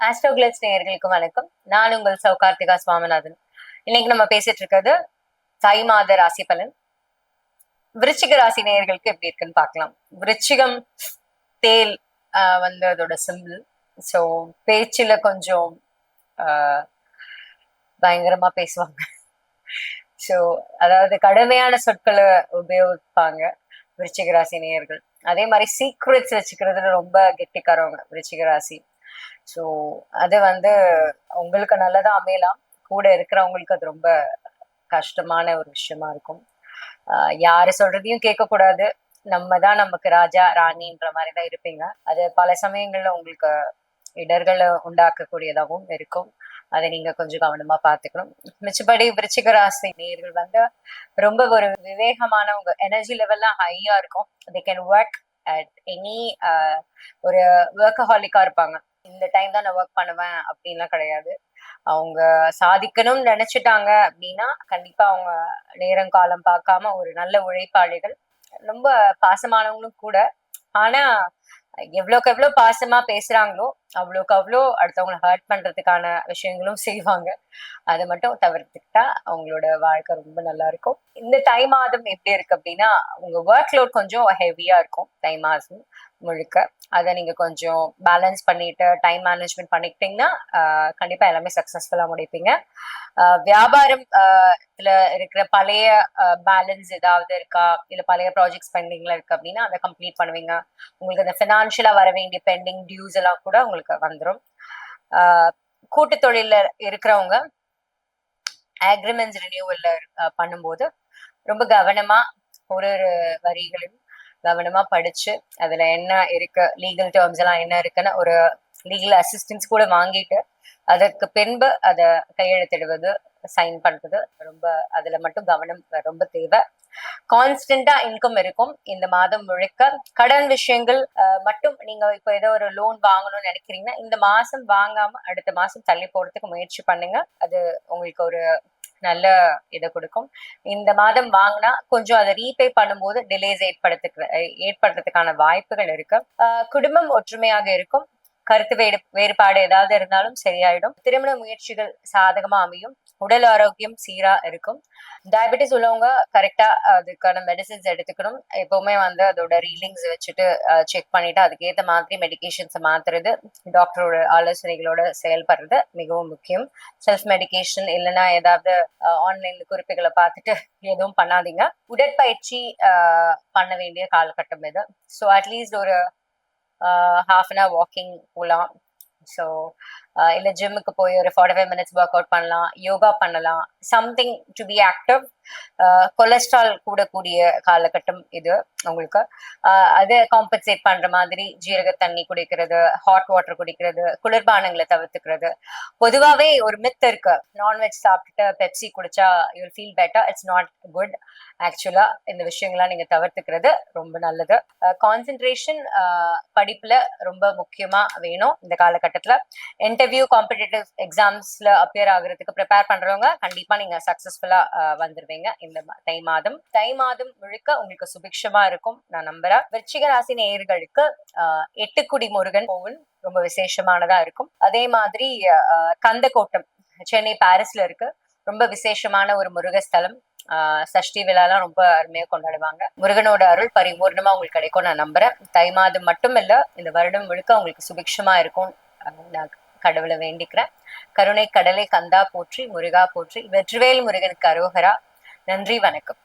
ஆஸ்ட்ரோகிளஸ் நேயர்களுக்கு வணக்கம். நான் உங்கள் சௌகார்த்திகா சுவாமிநாதன். இன்னைக்கு நம்ம பேசிட்டு இருக்கிறது தை மாத ராசி பலன். விருச்சிக ராசி நேயர்களுக்கு எப்படி இருக்குன்னு பார்க்கலாம். விருச்சிகம் தேல் ஆஹ் வந்து அதோட சிம்பிள் ஸோ பேச்சுல கொஞ்சம் ஆஹ் பயங்கரமா பேசுவாங்க. ஸோ அதாவது கடுமையான சொற்களை உபயோகிப்பாங்க விருச்சிக ராசி நேயர்கள். அதே மாதிரி சீக்ரெட்ஸ் வச்சுக்கிறதுல ரொம்ப கெட்டிக்காரவங்க விருச்சிக ராசி. ஸோ அது வந்து உங்களுக்கு நல்லதா அமையலாம். கூட இருக்கிறவங்களுக்கு அது ரொம்ப கஷ்டமான ஒரு விஷயமா இருக்கும். ஆஹ் யாரு சொல்றதையும் கேட்கக்கூடாது. நம்ம தான் நமக்கு ராஜா ராணின்ற மாதிரி தான் இருப்பீங்க. அது பல சமயங்கள்ல உங்களுக்கு இடர்களை உண்டாக்கக்கூடியதாகவும் இருக்கும். அதை நீங்க கொஞ்சம் கவனமா பாத்துக்கணும் மிச்சபடி விருச்சிக ராசி நேர்கள் வந்து ரொம்ப ஒரு விவேகமானவங்க எனர்ஜி லெவல்லாம் ஹையா இருக்கும். They can work at any ஒரு ஒர்க்கஹாலிக்கா இருப்பாங்க. இந்த டைம் தான் நான் ஒர்க் பண்ணுவேன் அப்படின்லாம் கிடையாது. அவங்க சாதிக்கணும்னு நினைச்சிட்டாங்க அப்படின்னா கண்டிப்பா அவங்க நேரம் காலம் பார்க்காம ஒரு நல்ல உழைப்பாளிகள் ரொம்ப பாசமானவங்களும் கூட. ஆனா எவ்வளோக்கு எவ்வளோ பாசமா பேசுறாங்களோ அவ்வளோக்கு அவ்வளோ அடுத்தவங்களை ஹர்ட் பண்றதுக்கான விஷயங்களும் செய்வாங்க. அதை மட்டும் தவிர்த்துக்கிட்டா அவங்களோட வாழ்க்கை ரொம்ப நல்லா இருக்கும் இந்த தை மாதம் எப்படி இருக்கு அப்படின்னா உங்க ஒர்க் லோட் கொஞ்சம் ஹெவியா இருக்கும் தை மாதம் முழுக்க. அதை நீங்கள் கொஞ்சம் பேலன்ஸ் பண்ணிட்டு டைம் மேனேஜ்மெண்ட் பண்ணிக்கிட்டீங்கன்னா கண்டிப்பாக கண்டிப்பா எல்லாமே சக்ஸஸ்ஃபுல்லாக முடிப்பீங்க. வியாபாரம் இதுல இருக்கிற பழைய பேலன்ஸ் ஏதாவது இருக்கா? இல்லை பழைய ப்ராஜெக்ட்ஸ் பெண்டிங்ல இருக்கு அப்படின்னா அதை கம்ப்ளீட் பண்ணுவீங்க. உங்களுக்கு அந்த ஃபினான்ஷியலாக வர வேண்டிய பெண்டிங் டியூஸ் எல்லாம் கூட உங்களுக்கு வந்துடும் கூட்டு தொழில இருக்கிறவங்க அக்ரிமெண்ட்ஸ் ரினியூவல்ல பண்ணும்போது ரொம்ப கவனமா ஒரு ஒரு வரிகளையும் கவனமா படிச்சு அதுல என்ன இருக்கு லீகல் டேர்ம்ஸ் எல்லாம் என்ன இருக்குன்னு ஒரு லீகல் அசிஸ்டன்ஸ் கூட வாங்கிட்டு அதற்கு பின்பு அதை கையெழுத்திடுவது சைன் பண்றது ரொம்ப அதுல மட்டும் கவனம் ரொம்ப தேவை. கான்ஸ்டன்டா இன்கம் இருக்கும். இந்த மாதம் முழுக்க கடன் விஷயங்கள் மட்டும் நீங்க இப்போ ஏதோ ஒரு லோன் வாங்கணும்னு நினைக்கிறீங்கன்னா இந்த மாசம் வாங்காம அடுத்த மாசம் தள்ளி போறதுக்கு முயற்சி பண்ணுங்க. அது உங்களுக்கு ஒரு நல்ல இதை கொடுக்கும். இந்த மாதம் வாங்கினா கொஞ்சம் அதை ரீபே பண்ணும்போது டிலேஸ் ஏற்படுத்துக்கு ஏற்படுறதுக்கான வாய்ப்புகள் இருக்கு. குடும்பம் ஒற்றுமையாக இருக்கும். கருத்து வேறு வேறுபாடு ஏதாவது இருந்தாலும் சரியாயிடும். திருமண முயற்சிகள் சாதகமா அமையும். உடல் ஆரோக்கியம் சீரா இருக்கும். டயபெட்டிஸ் உள்ளவங்க கரெக்டா அதுக்கான மெடிசின்ஸ் எடுத்துக்கணும். எப்பவுமே வந்து அதோட ரீலிங்ஸ் வச்சுட்டு செக் பண்ணிட்டு அதுக்கேற்ற மாதிரி மெடிகேஷன்ஸை மாத்துறது டாக்டரோட ஆலோசனைகளோட செயல்படுறது மிகவும் முக்கியம். செல்ஃப் மெடிகேஷன் இல்லைன்னா ஏதாவது ஆன்லைன்ல குறிப்புகளை பார்த்துட்டு எதுவும் பண்ணாதீங்க. உடற்பயிற்சி பண்ண வேண்டிய காலகட்டம் இது. ஸோ அட்லீஸ்ட் ஒரு Uh, half an hour walking Ulan. So இல்ல ஜிம்முக்கு போய் ஒரு forty five minutes work out பண்ணலாம் யோகா பண்ணலாம். Something to be active cholesterol கூடக்கூடிய காலகட்டம் இது உங்களுக்கு. அதை காம்பன்சேட் பண்ற மாதிரி ஜீரக தண்ணி குடிக்கிறது ஹாட் வாட்டர் குடிக்கிறது குளிர்பானங்களை தவிர்த்துக்கிறது. பொதுவாகவே ஒரு மித் இருக்கு. நான்வெஜ் சாப்பிட்டுட்டு பெப்சி குடிச்சா you'll feel better it's not good actually இந்த விஷயங்கள்லாம் நீங்க தவிர்த்துக்கிறது ரொம்ப நல்லது. கான்சென்ட்ரேஷன் படிப்புல ரொம்ப முக்கியமா வேணும் இந்த காலகட்டத்துல. இன்டர்வியூ காம்படிட்டிவ் எக்ஸாம்ஸ்ல அப்பியர் ஆகுறதுக்கு ப்ரிப்பேர் பண்றவங்க கண்டிப்பா நீங்க சக்சஸ்ஃபுல்லா வந்துருவீங்க. இந்த தை மாதம். தை மாதம் முழுக்க உங்களுக்கு சுபிக்ஷமா இருக்கும். நான் நம்புறேன். விருச்சிக ராசி நேயர்களுக்கு எட்டுக்குடி முருகன் கோவில் ரொம்ப விசேஷமானதா இருக்கும். அதே மாதிரி கந்தக்கோட்டம் சென்னை பாரிஸ்ல இருக்கு. ரொம்ப விசேஷமான ஒரு முருகஸ்தலம். சஷ்டி விழாலாம் ரொம்ப அருமையா கொண்டாடுவாங்க. முருகனோட அருள் பரிபூர்ணமா உங்களுக்கு கிடைக்கும். நான் நம்புறேன். தை மாதம் மட்டும் இல்ல இந்த வருடம் முழுக்க உங்களுக்கு சுபிக்ஷமா இருக்கும். நான் கடவுளை வேண்டிக்கிறேன். கருணை கடலை கந்தா போற்றி முருகா போற்றி வெற்றிவேல் முருகனுக்கு அரோகரா. நன்றி வணக்கம்.